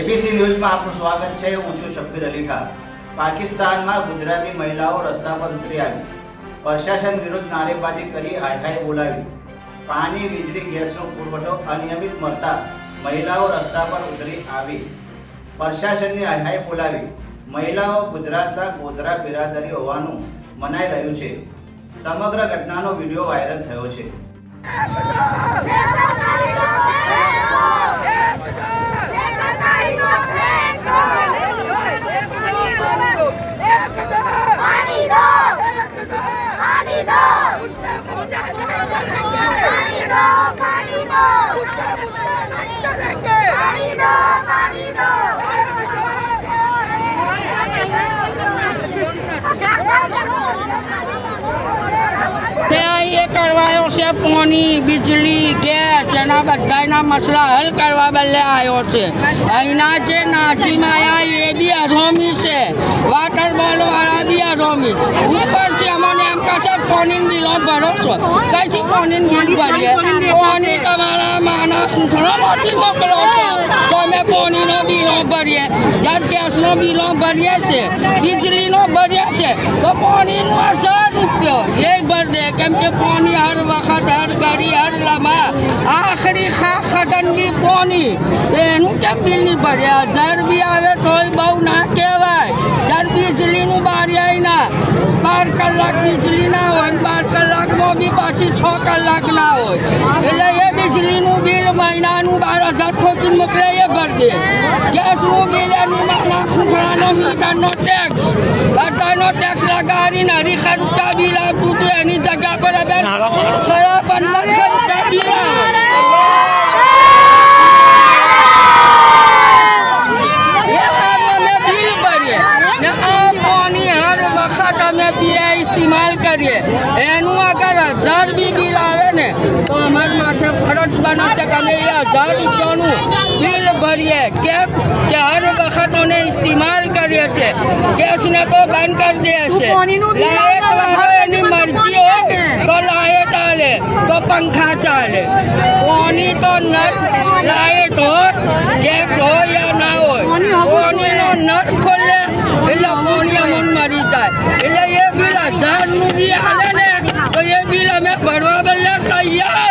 ABC ન્યૂઝમાં આપનું સ્વાગત છે. હું છું શબ્બીર અલી પાકિસ્તાનમાં ગુજરાતી મહિલાઓ રસ્તા પર ઉતરી આવી. પ્રશાસન વિરુદ્ધ નારેબાજી કરી હાઈફાઈ બોલાવી. પાણી, વીજળી, ગેસનો પુરવઠો અનિયમિત મળતા મહિલાઓ રસ્તા પર ઉતરી આવી. પ્રશાસનની હાઈફાઈ બોલાવી. મહિલાઓ ગુજરાતના ગોધરા બિરાદરી હોવાનું મનાઈ રહ્યું છે. સમગ્ર ઘટનાનો વીડિયો વાયરલ થયો છે પાણી દો પાણી દો પાણી દો પાણી દો પાણી દો પાણી દો તે એ કરવાયો છે પાણી, વીજળી, ગેસ, એના બધાના મસલા હલ કરવા બદલે આવ્યો છે. અહીંના જે નાસી માયા એ બી અધોમી છે. વોટર બોલ વાળા બી અધોમી. ઉપરથી અમને કહે છે. બિલો ભરો છો કઈથી પાણીની બિલ ભરીએ પાણી તમારા માના સૂચનામાંથી મોકલો છો. તમે પાણીનો બિલો ભરીએ. જ્યારે ગેસનો બિલો ભરીએ છે, વીજળીનો ભરીએ છે, તો પાણીનો હજાર રૂપિયો. એ ભર દે. કેમ કે પાણી હર વખત, હર ઘડી, હર લમા આખરી ખા ખતન બી પાણી એનું કેમ બિલ નહીં ભરીએ? હજાર બી આવે તોય બહુ ના કહેવાય. જ્યારે વીજળીનું બારી આવી ના બાર કલાક વીજળી ના હોય બાર કલાકમાં બી પાછી છ કલાક ના હોય. એટલે એ વીજળીનું બિલ મહિનાનું બાર હજાર ઠોકીને મોકલે એ ભરી દે. ગેસનું બિલ એની માના મીટરનો ટેક્સ બધાનો ટેક્સ લગાડીને હરીખા રૂપિયા બિલ આવતું હતું એની જગ્યા પર ખરા પંદરસો પર બી બિલ આવે ને તો અમારી માથે ફરજ બને છે કે અમે એ હજાર રૂપિયાનું બિલ ભરીએ. કેમ? કે હર વખત અમે ઇસ્તેમાલ કરીએ છીએ. ગેસને તો બંધ કરી દે છે. લાયટ વાળો એની મરજી હોય તો લાઇટ ચાલે તો પંખા ચાલે. પાણી તો નટ લાયટ હોય ગેસ હોય યા ના હોય. પાણીનો નટ ખોલે એટલે પાણી અમુક મરી જાય. એટલે એ બિલ હજારનું બી આવે અમે ભણવા બદલે તૈયાર